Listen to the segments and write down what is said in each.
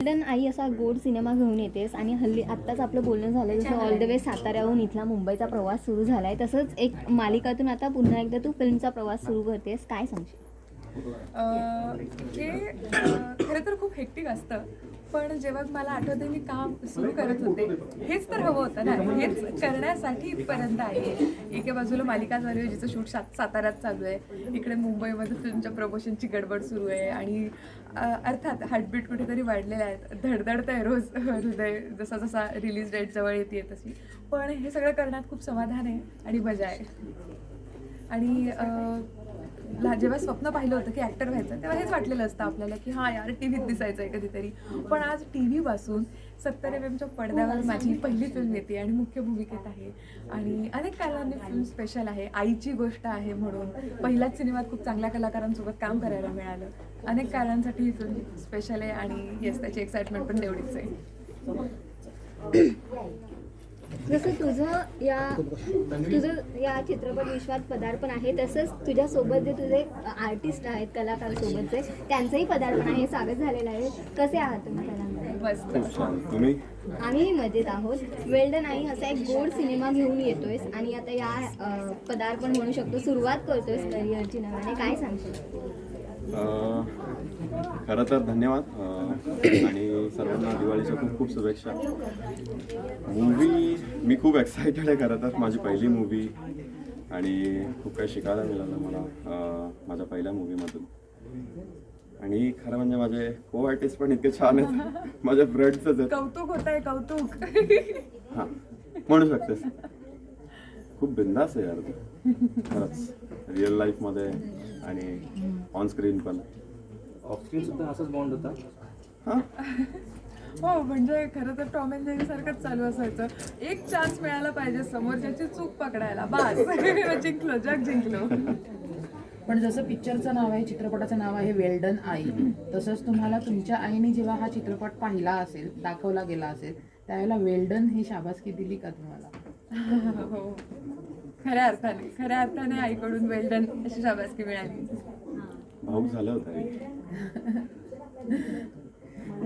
Golden आई असा गोड cinema घेऊन येतेस आणि हल्ली आत्ताच आपलं बोलणं झालं जसं ऑल द वे साताऱ्याहून इथला मुंबईचा प्रवास सुरू झाला आहे तसंच एक मालिकातून आता पुन्हा एकदा तू फिल्मचा प्रवास सुरू करतेस काय सांगशील? अं, हे अं, खूप हेक्टिक असतं. पण जेव्हा मला आठवते मी काम सुरू करत होते हेच तर हवं होतं ना. हेच करण्यासाठी इथपर्यंत आहे. एके बाजूला मालिका चालू आहे जिचं शूट सात साताऱ्यात चालू आहे. इकडे मुंबईमध्ये फिल्मच्या प्रमोशनची गडबड सुरू आहे. आणि अर्थात हार्टबीट कुठेतरी वाढलेले आहेत. धडधडत आहे रोज हृदय जसा जसा रिलीज डेट जवळ येते तशी. पण हे सगळं करण्यात खूप समाधान आहे आणि मजा आहे. आणि जेव्हा स्वप्न पाहिलं होतं की ॲक्टर व्हायचं तेव्हा हेच वाटलेलं असतं आपल्याला की हां यार टी व्हीत दिसायचं आहे कधीतरी. पण आज टी व्हीपासून सत्तर एम एमच्या पडद्यावर माझी पहिली फिल्म येते आणि मुख्य भूमिकेत आहे. आणि अनेक कारणांनी फिल्म स्पेशल आहे. आईची गोष्ट आहे म्हणून. पहिल्याच सिनेमात खूप चांगल्या कलाकारांसोबत काम करायला मिळालं. अनेक कारणांसाठी ही फिल्म स्पेशल आहे आणि येस त्याची एक्साइटमेंट पण तेवढीच आहे. जसं तुझं या तुझं या चित्रपट विश्वात पदार्पण आहे तसंच तुझ्यासोबत जे तुझे आर्टिस्ट आहेत कलाकार सोबतचे त्यांचंही पदार्पण आहे हे स्वागत झालेलं आहे. कसे आहात तुम्ही तुम्ही? आम्ही मजेत आहोत. वेल्डन आई असा एक गोड सिनेमा घेऊन येतोयस आणि आता या पदार्पण म्हणू शकतो सुरुवात करतोयस करिअरची नव्याने. काय सांगशील? अं, खरं तर धन्यवाद. आणि सर्वांना दिवाळीच्या खूप खूप शुभेच्छा. मूवी मी खूप एक्सायटेड आहे खरं तर. माझी पहिली मूवी आणि खूप काही शिकायला मिळालं मला माझ्या पहिल्या मूवीमधून आणि खरं म्हणजे माझे को आर्टिस्ट पण इतके छान आहेत. माझ्या फ्रेंड्सच आहेत. कौतुक होत आहे कौतुक. हां म्हणू शकतेस. खूप बिंदास आहे यार तू. खरंच. रिअल लाईफमध्ये आणि ऑन स्क्रीन पण. ऑफस्क्रीन सुद्धा असाच बॉन्ड होता? हां? हो म्हणजे खरं तर टॉम अँड जेरी सारखंच चालू असायचं. एक चान्स मिळाला पाहिजे समोरच्याची चूक पकडायला. बास. जिंकलो जग जिंकलो. पण जसं पिक्चरचं नाव आहे चित्रपटाचं नाव आहे वेल्डन आई तसंच तुम्हाला तुमच्या आईने जेव्हा हा चित्रपट पाहिला असेल दाखवला गेला असेल त्यावेळेला वेल्डन ही शाबासकी दिली का तुम्हाला? हो. खऱ्या अर्थाने खऱ्या अर्थाने आईकडून वेल्डन अशी शाबासकी मिळाली. भाऊक झालं होतं.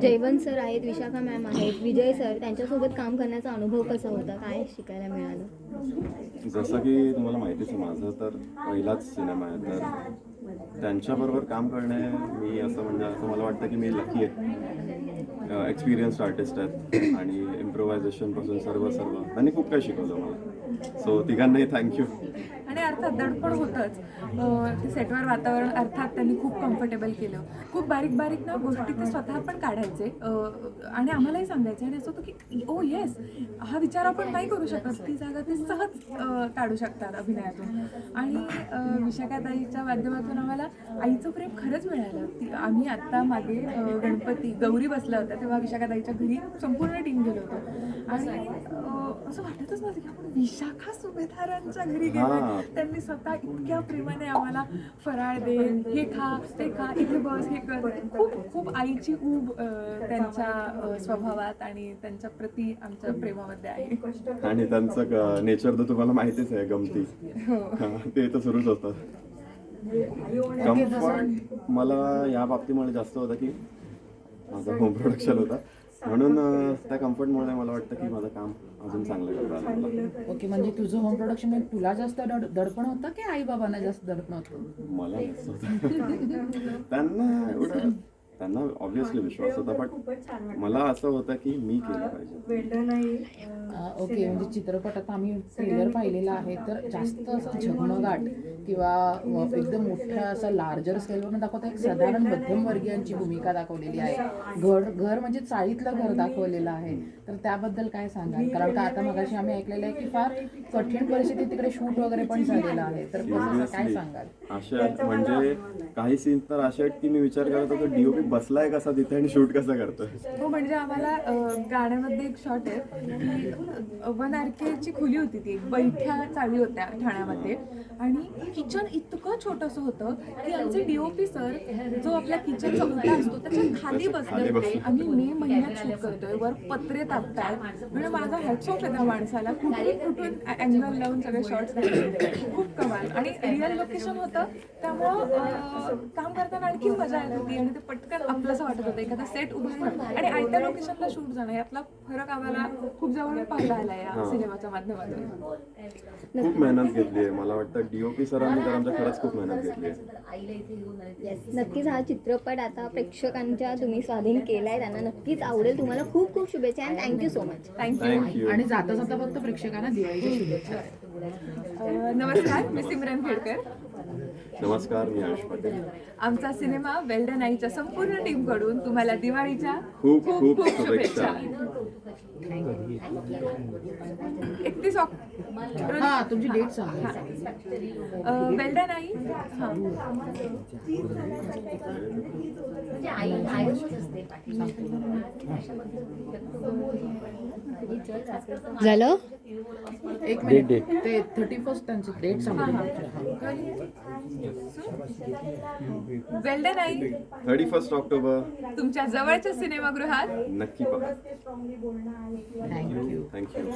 जयवंत सर आहेत विशाखा मॅम आहेत विजय सर त्यांच्यासोबत काम करण्याचा अनुभव कसा होता? काय शिकायला मिळालं? जसं की तुम्हाला माहितीच आहे माझं तर पहिलाच सिनेमा आहे तर त्यांच्याबरोबर काम करणे मी असं म्हणजे असं मला वाटतं की मी लकी आहे. एक्सपिरियन्स्ड आर्टिस्ट आहेत आणि इम्प्रोव्हायझेशनपासून सर्व सर्व त्यांनी खूप काही शिकवलं मला. सो तिघांनाही थँक्यू आणि अर्थात दडपण होतंच. सेटवर वातावरण अर्थात त्यांनी खूप कम्फर्टेबल केलं. खूप बारीक बारीक ना गोष्टी ते स्वतः पण काढायचे. आणि आम्हालाही सांगायचे. आणि असं होतं की oh, ओ येस हा विचार आपण नाही करू शकत. ती जागा ते सहज काढू शकतात अभिनयातून. आणि विशाखाताईच्या माध्यमातून आम्हाला आईचं प्रेम खरंच मिळालं. ती आम्ही आत्ता मागे गणपती गौरी बसला होता तेव्हा विशाखाताईच्या घरी संपूर्ण टीम गेलो होतो. आणि असं वाटतच नव्हतं की आपण विशाखा सुभेदारांच्या घरी गेलो. त्यांनी स्वतः इतक्या प्रेमाने आम्हाला फराळ दे हे खा ते खा इथे बस हे कर. खूप खूप आईची ऊब त्यांच्या स्वभावात आणि त्यांच्या प्रती आमच्या प्रेमामध्ये आहे. आणि त्यांचं नेचर तर तुम्हाला माहितीच आहे गमती. हां, ते तर सुरूच होतं कम्फर्ट मला या बाबतीमुळे जास्त होतं की माझं होम प्रोडक्शन होतं. म्हणून त्या कम्फर्टमुळे मला वाटतं की माझं काम अजून चांगलं करता आलं. मला ओके म्हणजे तुझं होम प्रोडक्शन तुला जास्त दड दडपण होतं की आई बाबांना जास्त दडपण होतं? मला नसतं. त्यांना एवढं त्यांना ऑब्व्हियसली विश्वास होता पण मला असं होतं की मी केलं पाहिजे. ओके म्हणजे चित्रपट आता आम्ही ट्रेलर पाहिलेला आहे तर जास्त असं झगमगाट किंवा एकदम मोठ्या असं लार्जर स्केलवर दाखवता एक साधारण मध्यमवर्गीयांची भूमिका दाखवलेली आहे. घर घर म्हणजे चाळीतलं घर दाखवलेलं आहे. तर त्याबद्दल काय सांगाल? कारण का आता मगाशी आम्ही ऐकलेलं आहे की फार कठीण परिस्थितीत तिकडे शूट वगैरे पण झालेलं आहे. तर काय. सांगाल? आहेत म्हणजे काही सीन तर असे आहेत की मी विचार करत होतो डीओपी बसलाय कसा तिथे आणि शूट कसं करतोय? हो म्हणजे आम्हाला अं, गाण्यामध्ये एक शॉट आहे. की वन आर केची खोली होती ती. बैठ्या चाळी होत्या ठाण्यामध्ये. आणि किचन इतकं छोटंसं होतं की आमचे डीओपी सर जो आपल्या किचनचा ओटा असतो त्याच्याखाली बसले होते. आम्ही मे महिन्यात शूट करतोय. वर पत्रे तापतायत. म्हणजे माझा हॅट्स ऑफ आहे त्या माणसाला. कुठून कुठून अँगल लावून सगळे शॉर्ट्स खूप कमाल. आणि रिअल लोकेशन होतं. त्यामुळं अं, काम करताना आणखी मजा येत होती. आणि ते पटकन पटकन आपलंसं वाटत होतं एखादा सेट उभारणं आणि आयत्या लोकेशनला शूट जाणं यातला फरक आम्हाला खूप जवळ पाहायला आला या. सिनेमाच्या माध्यमातून. खूप मेहनत घेतली आहे. मला वाटतं डीओपी सरांनी तर आमच्या खरंच खूप मेहनत घेतली आहे. नक्कीच हा चित्रपट आता प्रेक्षकांच्या तुम्ही स्वाधीन केलाय त्यांना नक्कीच आवडेल. तुम्हाला खूप खूप शुभेच्छा आणि thank you so much thank you thank you आणि जाता जाता फक्त प्रेक्षकांना दिवाळीच्या शुभेच्छा. नमस्कार मी सिमरन खेडकर. नमस्कार मी पाटील. आमचा सिनेमा वेल्डन आईच्या संपूर्ण टीमकडून तुम्हाला दिवाळीच्या खूप खूप शुभेच्छा. एकतीस ऑक्टोबर हा तुमची डेट सांगा. वेल्डन आई हा. झालं? एक मिनिट ते थर्टी फर्स्ट त्यांची डेट सांगा. वेल्डन आई थर्टी फर्स्ट ऑक्टोबर. तुमच्या जवळच्या सिनेमागृहात. नक्की पहा. Thank you thank you